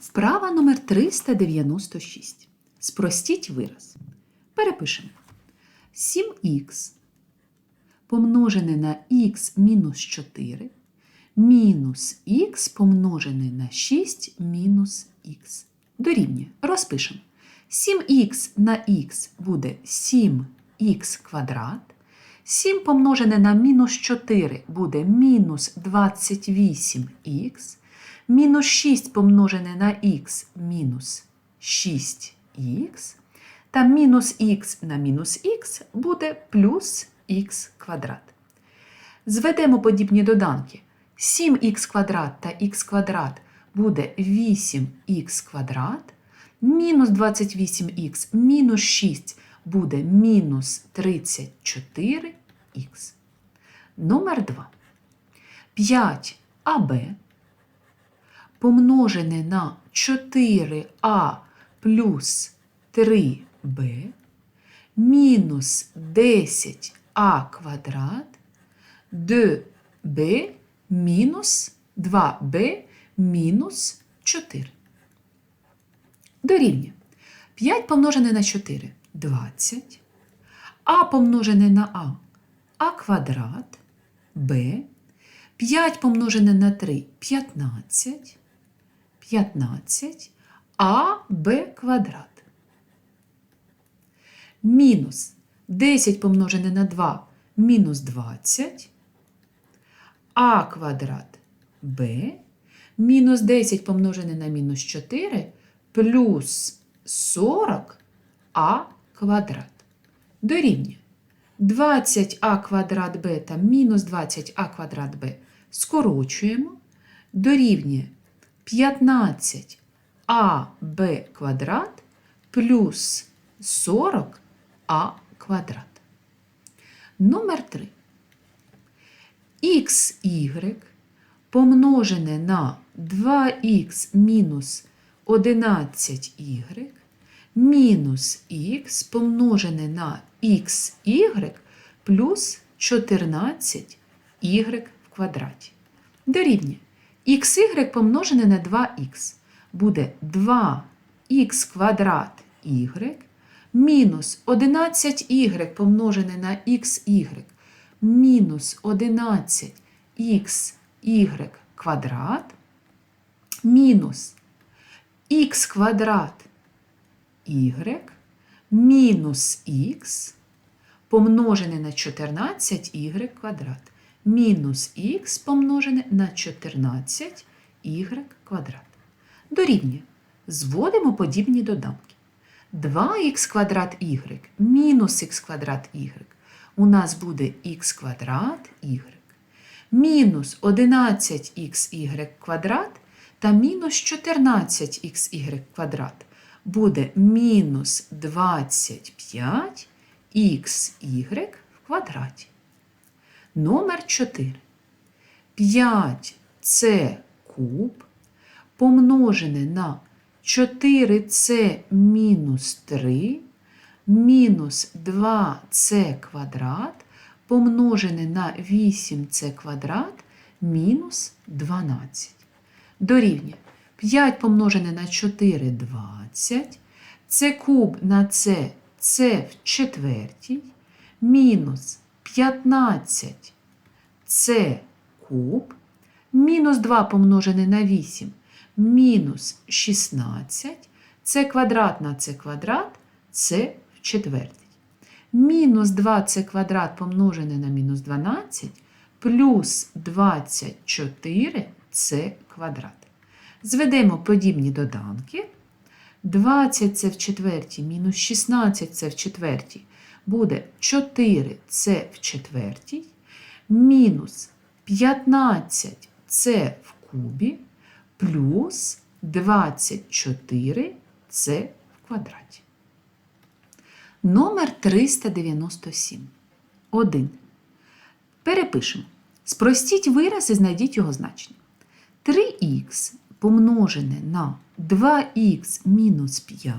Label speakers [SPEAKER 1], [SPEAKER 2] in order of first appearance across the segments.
[SPEAKER 1] Вправа номер 396. Спростіть вираз. Перепишемо. 7х помножене на х мінус 4 мінус х помножене на 6 мінус х. Дорівнює. Розпишемо. 7х на х буде 7х квадрат. 7 помножене на мінус 4 буде мінус 28х. Мінус 6 помножене на х мінус 6х. Та мінус х на мінус х буде плюс х квадрат. Зведемо подібні доданки. 7х квадрат та х квадрат буде 8х квадрат. Мінус 28х мінус 6 буде мінус 34х. Номер 2. 5аб помножене на 4а плюс 3b мінус 10а квадрат db мінус 2b мінус 4. Дорівнює. 5 помножене на 4 20. А помножене на а а квадрат b. 5 помножене на 3 15. 15 а б квадрат. Мінус 10 помножене на 2 мінус 20. А квадрат Б. Мінус 10 помножене на мінус 4 плюс 40 А квадрат. Дорівнює. 20а квадрат Б та мінус 20а квадрат Б скорочуємо. Дорівнює 15 АБ квадрат плюс 40 А квадрат. Номер 3. XY помножене на 2х мінус 11y мінус х помножене на xy плюс 14y в квадраті. Дорівнює. Xy помножене на 2х буде 2х квадрат y мінус 11y помножене на xy мінус 11xy квадрат мінус х квадрат y мінус х помножене на 14y квадрат мінус х помножене на 14y квадрат. Дорівнює. Зводимо подібні доданки. 2х квадрат y мінус х квадрат y у нас буде х квадрат y. Мінус 11xy квадрат та мінус 14xy квадрат буде мінус 25xy в квадраті. Номер 4. 5c куб помножене на 4c мінус 3 мінус 2c квадрат помножене на 8c квадрат мінус 12. Дорівнює 5 помножене на 4 20, c куб на c c в четвертій, мінус 15 c куб, мінус 2 помножене на 8, мінус 16, c квадрат на c квадрат, c в четвертій. Мінус 2c квадрат помножене на мінус 12 плюс 24c квадрат. Зведемо подібні доданки. 20 це в четвертій мінус 16 це в четвертій буде 4c в четвертій мінус 15 це в кубі плюс 24 це в квадраті. Номер 397. 1. Перепишемо. Спростіть вираз і знайдіть його значення. 3х помножене на 2х мінус 5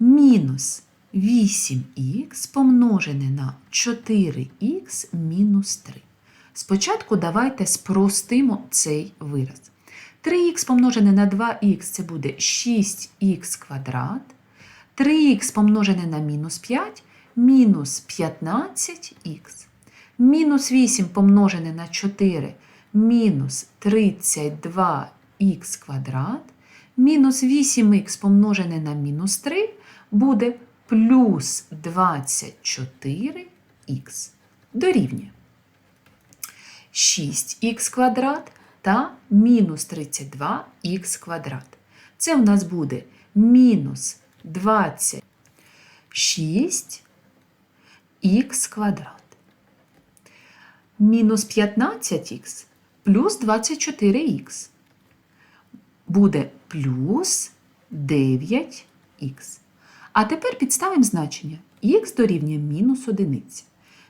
[SPEAKER 1] мінус 8х помножене на 4х мінус 3. Спочатку давайте спростимо цей вираз. 3х помножене на 2х це буде 6х квадрат. 3х помножене на мінус 5 мінус 15х. Мінус 8 помножене на 4 мінус 32х квадрат. Мінус 8х помножене на мінус 3 буде плюс 24х. Дорівнює 6х квадрат та мінус 32х квадрат. Це у нас буде мінус 26х квадрат. Мінус 15х плюс 24х буде плюс 9х. А тепер підставимо значення. х дорівнює мінус 1.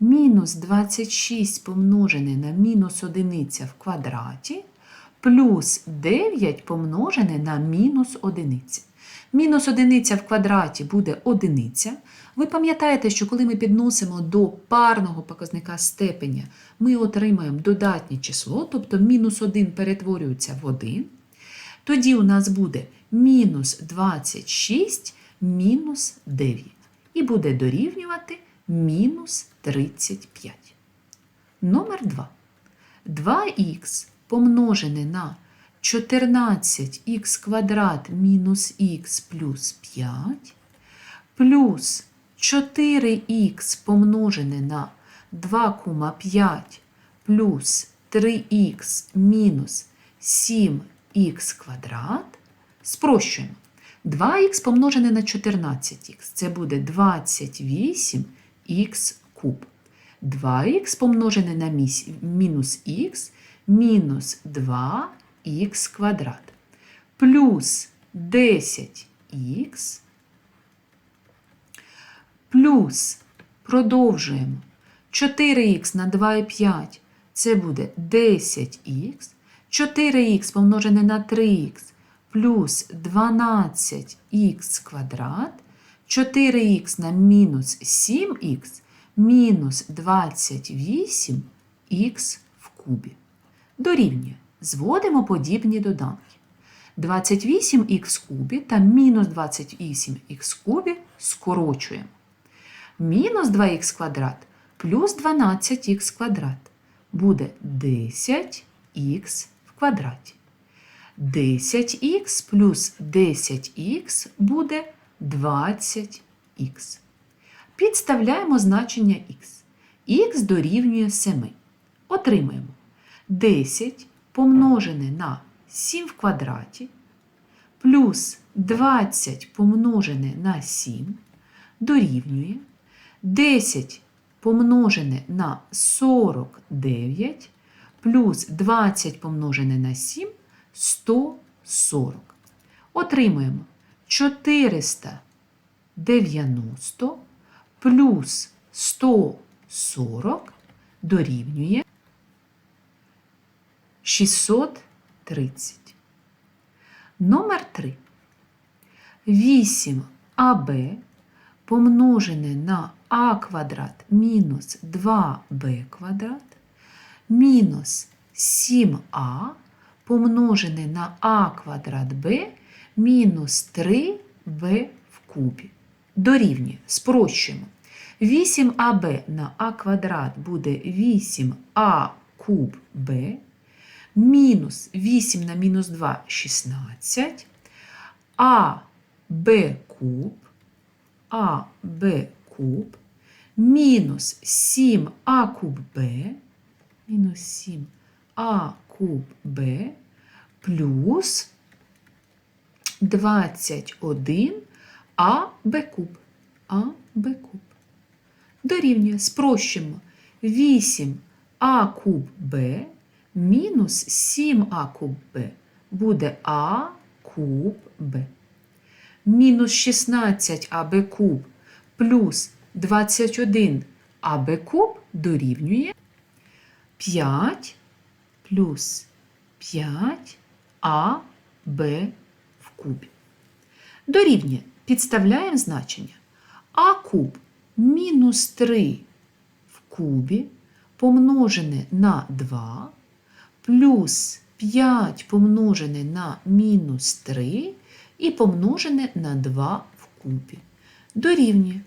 [SPEAKER 1] Мінус 26 помножене на мінус 1 в квадраті плюс 9 помножене на мінус 1. Мінус 1 в квадраті буде 1. Ви пам'ятаєте, що коли ми підносимо до парного показника степеня, ми отримаємо додатнє число, тобто мінус 1 перетворюється в 1. Тоді у нас буде мінус 26 мінус 9. І буде дорівнювати мінус 35. Номер 2. 2х помножене на 14х квадрат мінус х плюс 5 плюс 4х помножене на 2,5 плюс 3х мінус 7х квадрат. Спрощуємо. 2х помножене на 14х. Це буде 28х куб. 2х помножене на мінус х мінус 2х квадрат. Плюс 10х плюс продовжуємо 4х на 2,5 це буде 10х, 4х помножене на 3х плюс 12х квадрат, 4х на мінус 7х мінус 28х в кубі. Дорівнює. Зводимо подібні доданки. 28х в кубі та мінус 28х в кубі скорочуємо. Мінус 2х квадрат плюс 12х квадрат буде 10х в квадраті. 10х плюс 10х буде 20х. Підставляємо значення х. х дорівнює 7. Отримаємо 10 помножене на 7 в квадраті плюс 20 помножене на 7 дорівнює 10 помножене на 49 плюс 20 помножене на 7 140. Отримуємо 490 плюс 140 дорівнює 630. Номер 3. 8аб помножене на а квадрат мінус 2b квадрат мінус 7а помножене на а квадрат b мінус 3b в кубі. Дорівнює. Спрощуємо. 8аб на а квадрат буде 8а куб b мінус 8 на мінус 2 – 16, а b куб, а b куб, мінус 7а куб b, мінус 7а куб b, плюс 21 а b куб, а b куб. Дорівнює, спрощимо 8а куб b мінус 7а куб b буде а куб b. Мінус 16аб куб плюс 21аб куб дорівнює 5 плюс 5аб в кубі. Дорівнює. Підставляємо значення. А куб мінус 3 в кубі помножене на 2 плюс 5 помножене на мінус 3 і помножене на 2 в кубі. Дорівнює.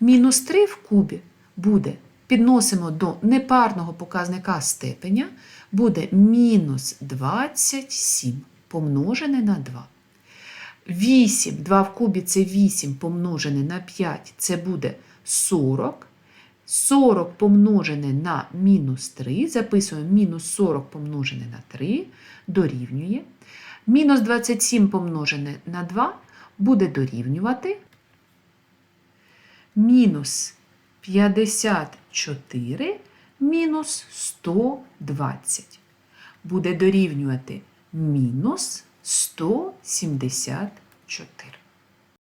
[SPEAKER 1] Мінус 3 в кубі буде, підносимо до непарного показника степеня, буде мінус 27 помножене на 2. 8, 2 в кубі це 8 помножене на 5, це буде 40. 40 помножене на мінус 3, записуємо мінус 40 помножене на 3, дорівнює. Мінус 27 помножене на 2 буде дорівнювати. Мінус 54 мінус 120 буде дорівнювати мінус 174.